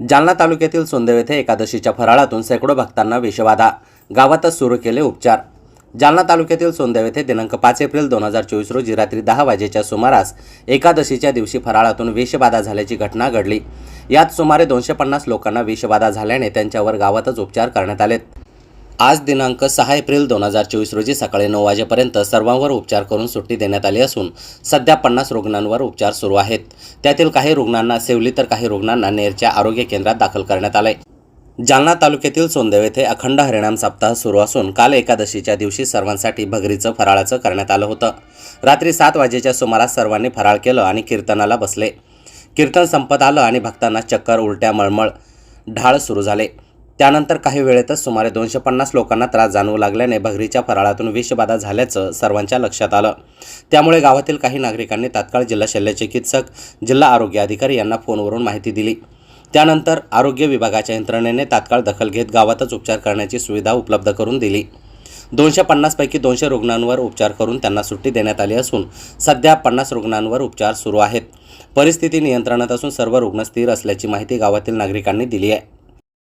जालना तालुक्यातील सोंदेव येथे एकादशीच्या फराळातून शेकडो भक्तांना विषबाधा गावातच सुरू केले उपचार. जालना तालुक्यातील सोंदेव येथे दिनांक पाच एप्रिल दोन हजार चोवीस रोजी रात्री दहा वाजेच्या सुमारास एकादशीच्या दिवशी फराळातून विषबाधा झाल्याची घटना घडली. यात सुमारे दोनशे पन्नास लोकांना विषबाधा झाल्याने त्यांच्यावर गावातच उपचार करण्यात आलेत. आज दिनांक सहा एप्रिल दोन हजार चोवीस रोजी सकाळी नऊ वाजेपर्यंत सर्वांवर उपचार करून सुट्टी देण्यात आली असून सध्या पन्नास रुग्णांवर उपचार सुरू आहेत. त्यातील काही रुग्णांना सेवली तर काही रुग्णांना नेरच्या आरोग्य केंद्रात दाखल करण्यात आले जालना तालुक्यातील सोंदेव येथे अखंड हरिणाम सप्ताह सुरू असून काल एकादशीच्या दिवशी सर्वांसाठी भगरीचं फराळाचं करण्यात आलं होतं. रात्री सात वाजेच्या सुमारास सर्वांनी फराळ केलं आणि कीर्तनाला बसले. कीर्तन संपत आलं आणि भक्तांना चक्कर उलट्या मळमळ ढाळ सुरू झाले. त्यानंतर काही वेळेतच सुमारे दोनशे पन्नास लोकांना त्रास जाणवू लागल्याने भगरीच्या फराळातून विषबाधा झाल्याचं सर्वांच्या लक्षात आलं. त्यामुळे गावातील काही नागरिकांनी तात्काळ जिल्हा शल्यचिकित्सक जिल्हा आरोग्य अधिकारी यांना फोनवरून माहिती दिली. त्यानंतर आरोग्य विभागाच्या यंत्रणेने तात्काळ दखल घेत गावातच उपचार करण्याची सुविधा उपलब्ध करून दिली. दोनशे पन्नासपैकी दोनशे रुग्णांवर उपचार करून त्यांना सुट्टी देण्यात आली असून सध्या पन्नास रुग्णांवर उपचार सुरू आहेत. परिस्थिती नियंत्रणात असून सर्व रुग्ण स्थिर असल्याची माहिती गावातील नागरिकांनी दिली आहे.